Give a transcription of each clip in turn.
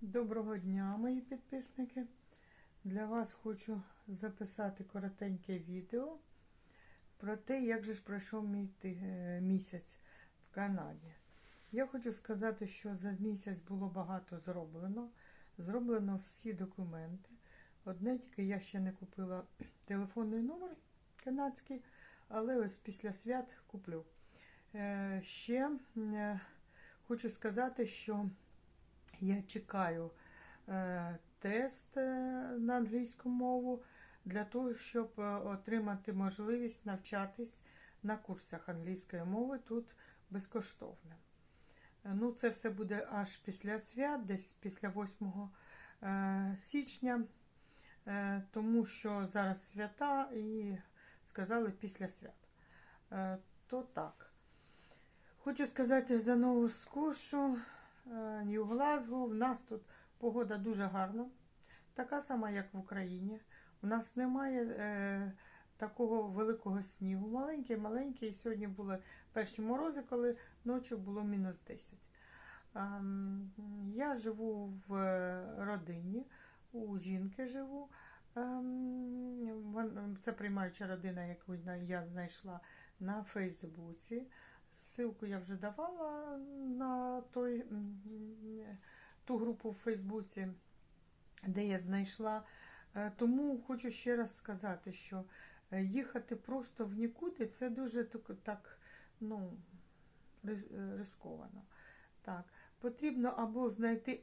Доброго дня, мої підписники. Для вас хочу записати коротеньке відео про те, як же ж пройшов мій е, місяць в Канаді. Я хочу сказати, що за місяць було багато зроблено. Зроблено всі документи. Одне тільки я ще не купила телефонний номер канадський, але ось після свят куплю. Е, Ще е, хочу сказати, що я чекаю е, тест е, на англійську мову для того, щоб е, отримати можливість навчатись на курсах англійської мови тут безкоштовно. Ну, це все буде аж після свят, десь після 8 е, січня, е, тому що зараз свята і сказали після свят. Е, То так. Хочу сказати за Нову Скошу. Нью Глазго. В нас тут погода дуже гарна, така сама, як в Україні. У нас немає е, такого великого снігу. Маленький, маленький. Сьогодні були перші морози, коли ночі було мінус 10. Ем, я живу в е, родині, у жінки живу. Це приймаюча родина, яку я знайшла на Фейсбуці. Ссылку я вже давала на той, ту групу в Фейсбуці, де я знайшла. Е, Тому хочу ще раз сказати, що е, їхати просто в нікуди це дуже так, ну, е, рисковано. Так, потрібно або знайти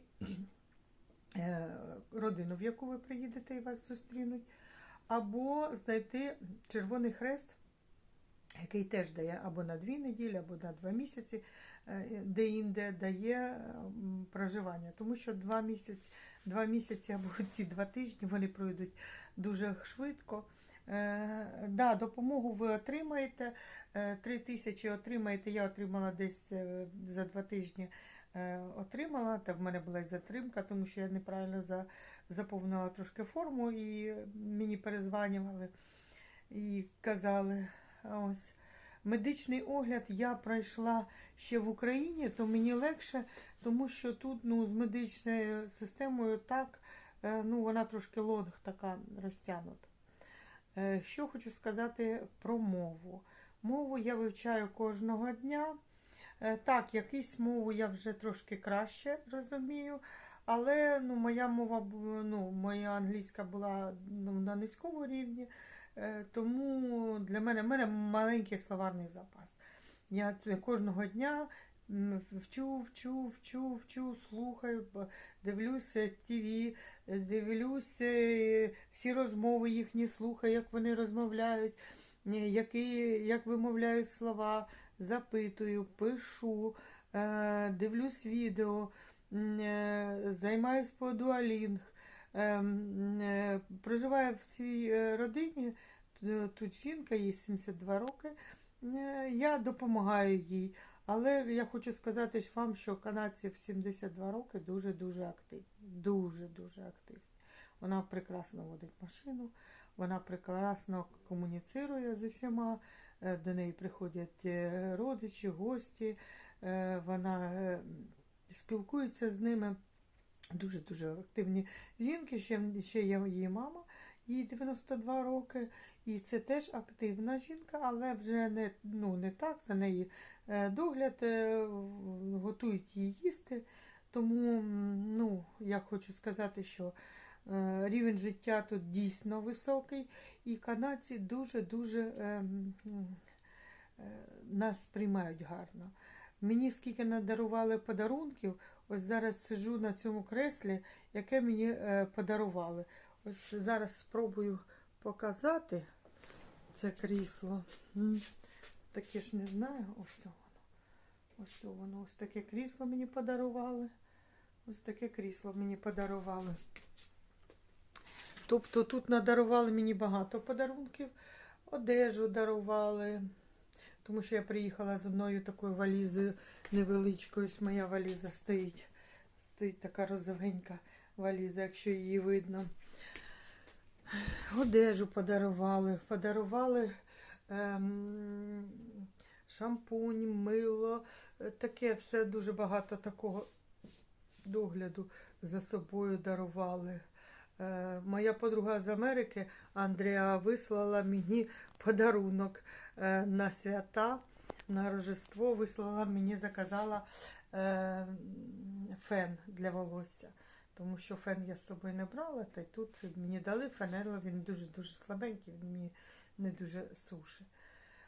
родину, в яку ви приїдете і вас зустрінуть, або знайти Червоний Хрест який теж дає або на дві неділі, або на два місяці, е, де-інде дає проживання. Тому що два місяці, два місяці або ті два тижні вони пройдуть дуже швидко. Е, да, допомогу ви отримаєте. Е, Три тисячі отримаєте. Я отримала десь е, за два тижні. е, Отримала, та в мене була затримка, тому що я неправильно за, заповнила трошки форму і мені перезванювали і казали, Ось. Медичний огляд я пройшла ще в Україні, то мені легше, тому що тут ну, з медичною системою так, е, ну, вона трошки лонг така розтягнута. Е, Що хочу сказати про мову. Мову я вивчаю кожного дня. Е, Так, якусь мову я вже трошки краще розумію, але ну, моя мова ну, моя англійська була ну, на низькому рівні. Е, Тому для мене, в мене маленький словарний запас. Я кожного дня вчу, вчу, вчу, вчу, слухаю, дивлюся ТВ, дивлюся е, всі розмови їхні, слухаю, як вони розмовляють, е, які, як вимовляють слова, запитую, пишу, дивлюсь відео, займаюсь по дуалінг. Ем, е, Проживає в цій е, родині. Тут жінка, їй 72 роки. Е, Я допомагаю їй. Але я хочу сказати вам, що канадці в 72 роки дуже-дуже активні. Дуже-дуже активні. Вона прекрасно водить машину, вона прекрасно комуніцирує з усіма. Е, До неї приходять е, родичі, гості. Е, Вона е, спілкується з ними. Дуже-дуже активні жінки. Ще, ще є її мама, їй 92 роки. І це теж активна жінка, але вже не, ну, не так. За неї е, догляд, е, готують її їсти. Тому ну, я хочу сказати, що е, рівень життя тут дійсно високий, і канадці дуже-дуже нас приймають гарно. Мені скільки надарували подарунків, ось зараз сиджу на цьому креслі, яке мені е, подарували. Ось зараз спробую показати це крісло. Таке ж не знаю. Ось воно. Ось воно. Ось таке крісло мені подарували. Ось таке крісло мені подарували. Тобто тут надарували мені багато подарунків, одежу дарували. Тому що я приїхала з одною такою валізою невеличкою. Ось моя валіза стоїть. Стоїть така розовенька валіза, якщо її видно. Одежу подарували. Подарували ем, шампунь, мило, е, таке все дуже багато такого догляду за собою дарували. Е, Моя подруга з Америки Андрія вислала мені подарунок е, на свята, на Рождество вислала мені, заказала е, фен для волосся. Тому що фен я з собою не брала, та й тут мені дали фанерло, він дуже-дуже слабенький, він мені не дуже сушить.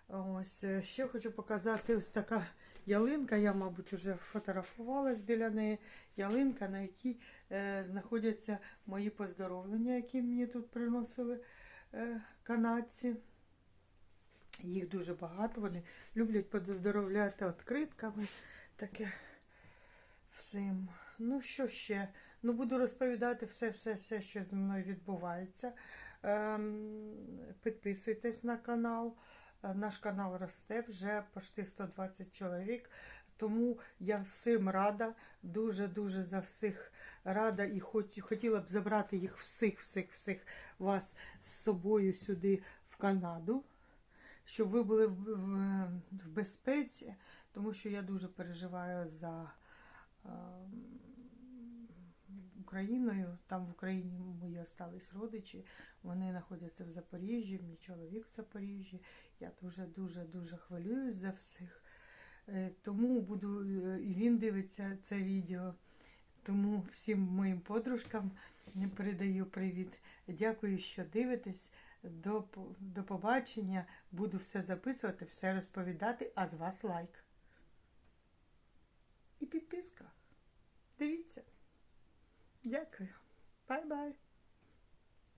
Ось е, ще хочу показати ось така ялинка. Я, мабуть, вже фотографувалась біля неї. Ялинка, на якій е, знаходяться мої поздоровлення, які мені тут приносили е, канадці. Їх дуже багато. Вони люблять поздоровляти відкритками. Таке всім. Ну, що ще? Ну, буду розповідати все, все, все, що зі мною відбувається. Ем, підписуйтесь на канал. Е, Наш канал росте вже почти 120 чоловік. Тому я всім рада, дуже-дуже за всіх рада і хоч, хотіла б забрати їх всіх, всіх, всіх вас з собою сюди в Канаду, щоб ви були в, в, в безпеці, тому що я дуже переживаю за е, Україною. Там в Україні мої остались родичі. Вони знаходяться в Запоріжжі, мій чоловік в Запоріжжі. Я дуже дуже дуже хвилююсь за всіх. Е, Тому буду е, і він дивиться це відео. Тому всім моїм подружкам передаю привіт. Дякую, що дивитесь. До, до побачення. Буду все записувати, все розповідати, а з вас лайк. І підписка. Дивіться. Ďakujem. Bye bye.